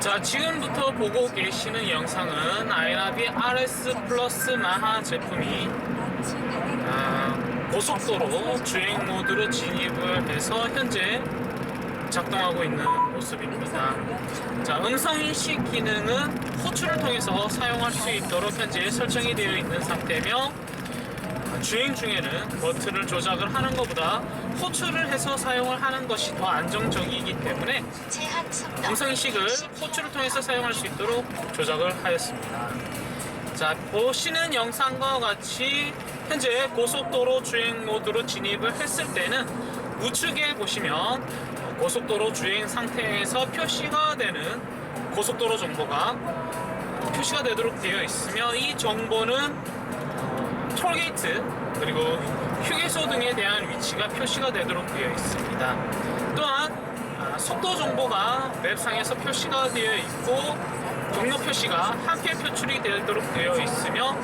자, 지금부터 보고 계시는 영상은 아이나비 RS 플러스 마하 제품이 아, 고속도로 주행 모드로 진입을 해서 현재 작동하고 있는 모습입니다. 자, 음성 인식 기능은 호출을 통해서 사용할 수 있도록 현재 설정이 되어 있는 상태며 주행 중에는 버튼을 조작을 하는 것보다 호출을 해서 사용을 하는 것이 더 안정적이기 때문에 음성인식을 호출을 통해서 사용할 수 있도록 조작을 하였습니다. 자, 보시는 영상과 같이 현재 고속도로 주행 모드로 진입을 했을 때는 우측에 보시면 고속도로 주행 상태에서 표시가 되는 고속도로 정보가 표시가 되도록 되어 있으며 이 정보는 톨게이트 그리고 휴게소 등에 대한 위치가 표시가 되도록 되어 있습니다. 또한 아, 속도 정보가 맵상에서 표시가 되어 있고 경로 표시가 함께 표출이 되도록 되어 있으며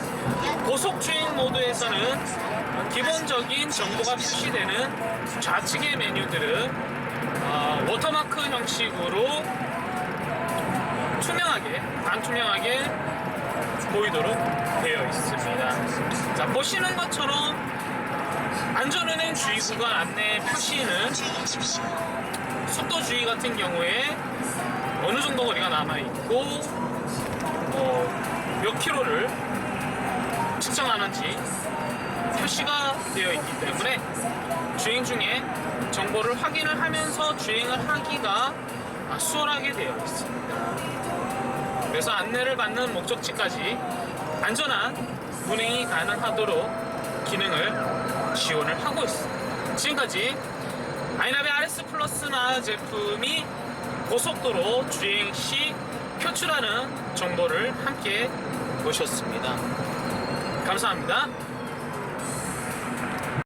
고속 주행 모드에서는 기본적인 정보가 표시되는 좌측의 메뉴들은 어, 워터마크 형식으로 투명하게 반투명하게 보이도록 되어 있습니다. 자 보시는 것처럼 안전운행 주의 구간 안내 표시는. 속도 주의 같은 경우에 어느 정도 거리가 남아 있고 뭐몇 킬로를 측정하는지 표시가 되어 있기 때문에 주행 중에 정보를 확인을 하면서 주행을 하기가 아, 수월하게 되어 있습니다. 그래서 안내를 받는 목적지까지 안전한 운행이 가능하도록 기능을 지원을 하고 있습니다. 지금까지 아이나베 RS 플러스나 제품이 고속도로 주행 시 표출하는 정보를 함께 보셨습니다. 감사합니다.